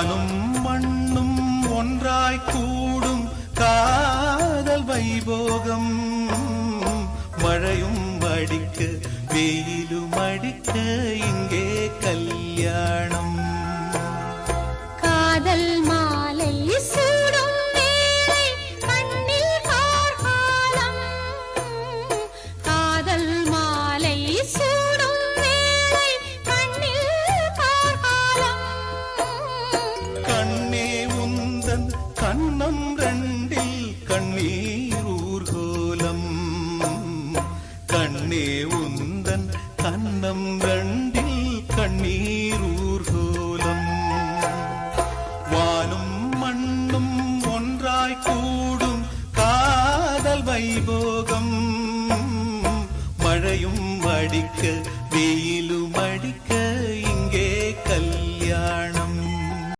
வானும் மண்ணும் ஒன்றாய் கூடும் காதல் வைபோகம். மழையும் அடிக்க வெயிலும் அடிக்க இங்கே கல்யாணம். காதல் கண்ணே உந்தன் கண்ணம் ரெண்டில் கண்ணீர் ஊர்கோலம். கண்ணே உந்தன் கண்ணம் ரெண்டில் கண்ணீர் ஊர்கோலம். வானும் மண்ணும் ஒன்றாய் கூடும் காதல் வைபோகம். மழையும் அடிக்க